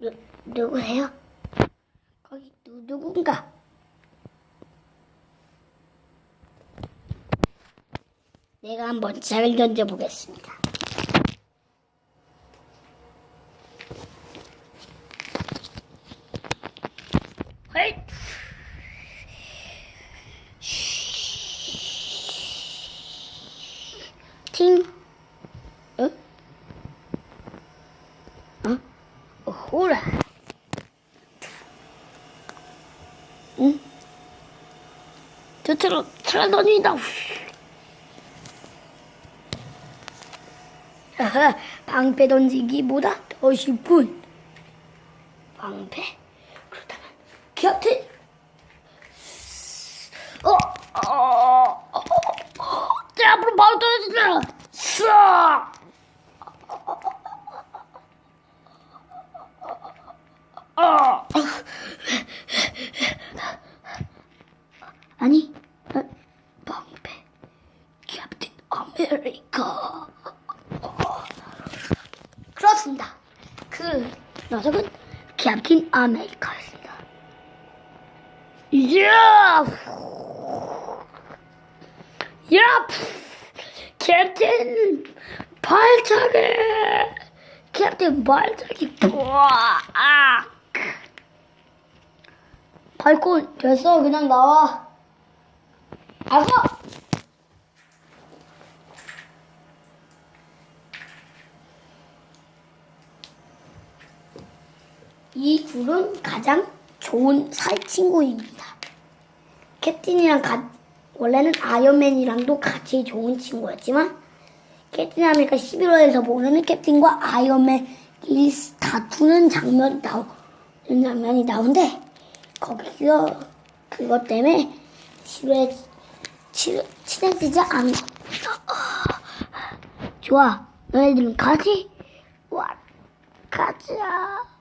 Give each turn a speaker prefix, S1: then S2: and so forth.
S1: 누, 누구세요? 거기 누, 누군가? 내가 한번 잘 던져보겠습니다. 헐! 팅! 어? 어? 어, 호라! 응? 저 트라, 트라더니다! 하하, 방패 던지기보다 더 쉽군. 방패? 그렇다면 곁에 어, 어, 어, 어, 어, 내 앞으로 바로 떨어진다. 싹. 아. 아니, 캡틴 아메리카. 그렇습니다. 그 녀석은 캡틴 아메리카였습니다. 야! 야! 캡틴 발차기! 캡틴 발차기! 발콘 됐어 그냥 나와. 알았 이 둘은 가장 좋은 살 친구입니다. 캡틴이랑 가, 원래는 아이언맨이랑도 같이 좋은 친구였지만 캡틴 아메리카 11월에서 보면은 캡틴과 아이언맨이 다투는 장면 나오는 장면이 나오는데 거기서 그것 때문에 친해 친해지지 않아. 좋아, 너희들은 같이 와 가자.